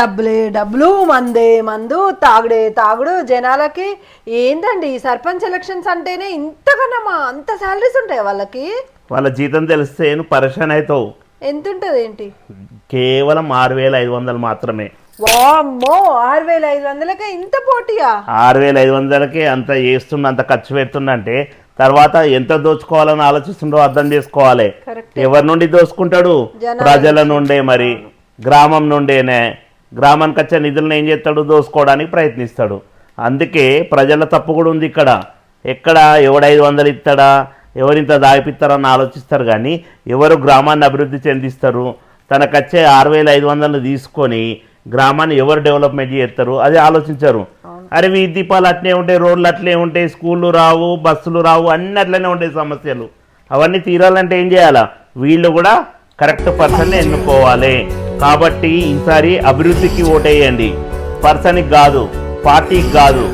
డబ్బులే డబ్బులు మందే మందు తాగుడే తాగుడు జనాలకి. ఏందండి ఈ సర్పంచ్ ఎలక్షన్స్ అంటేనే ఇంతకన్నా అంత శాలరీస్ ఉంటాయి వాళ్ళకి? వాళ్ళ జీతం తెలిస్తే నువ్వు పరేషాన్ అవుతావు ఎంత ఉంటుంది ఏంటి? కేవలం ఆరు వేల ఐదు వందలు మాత్రమే. వామ్మో ఆరు వేల ఐదు వందలకే ఇంత పోటీయా? ఆరు వేల ఐదు వందలకి అంత చేస్తుండ అంత ఖర్చు పెడుతుండంటే తర్వాత ఎంత దోచుకోవాలని ఆలోచిస్తుండో అర్థం చేసుకోవాలి. ఎవరి నుండి దోచుకుంటాడు? ప్రజల నుండే మరి గ్రామం నుండేనే. గ్రామానికి వచ్చే నిధులను ఏం చేస్తాడు? దోసుకోవడానికి ప్రయత్నిస్తాడు. అందుకే ప్రజల తప్పు కూడా ఉంది ఇక్కడ. ఎక్కడ ఎవడు ఐదు వందలు ఇస్తాడా? ఎవరింత దాయిపిస్తారని ఆలోచిస్తారు కానీ ఎవరు గ్రామాన్ని అభివృద్ధి చెందిస్తారు? తనకచ్చే ఆరు వేల ఐదు వందలు తీసుకొని గ్రామాన్ని ఎవరు డెవలప్మెంట్ చేస్తారు? అది ఆలోచించరు. అరే వీధి దీపాలు అట్లే ఉంటాయి రోడ్లు అట్లే ఉంటాయి స్కూళ్ళు రావు బస్సులు రావు అన్ని అట్లనే ఉంటాయి సమస్యలు. అవన్నీ తీరాలంటే ఏం చేయాలా? వీళ్ళు కూడా కరెక్ట్ పర్సన్ ఎన్నుకోవాలి. కాబట్టి ఈసారి అభివృద్ధికి ఓటేయండి. పర్సన్కి కాదు పార్టీకి కాదు.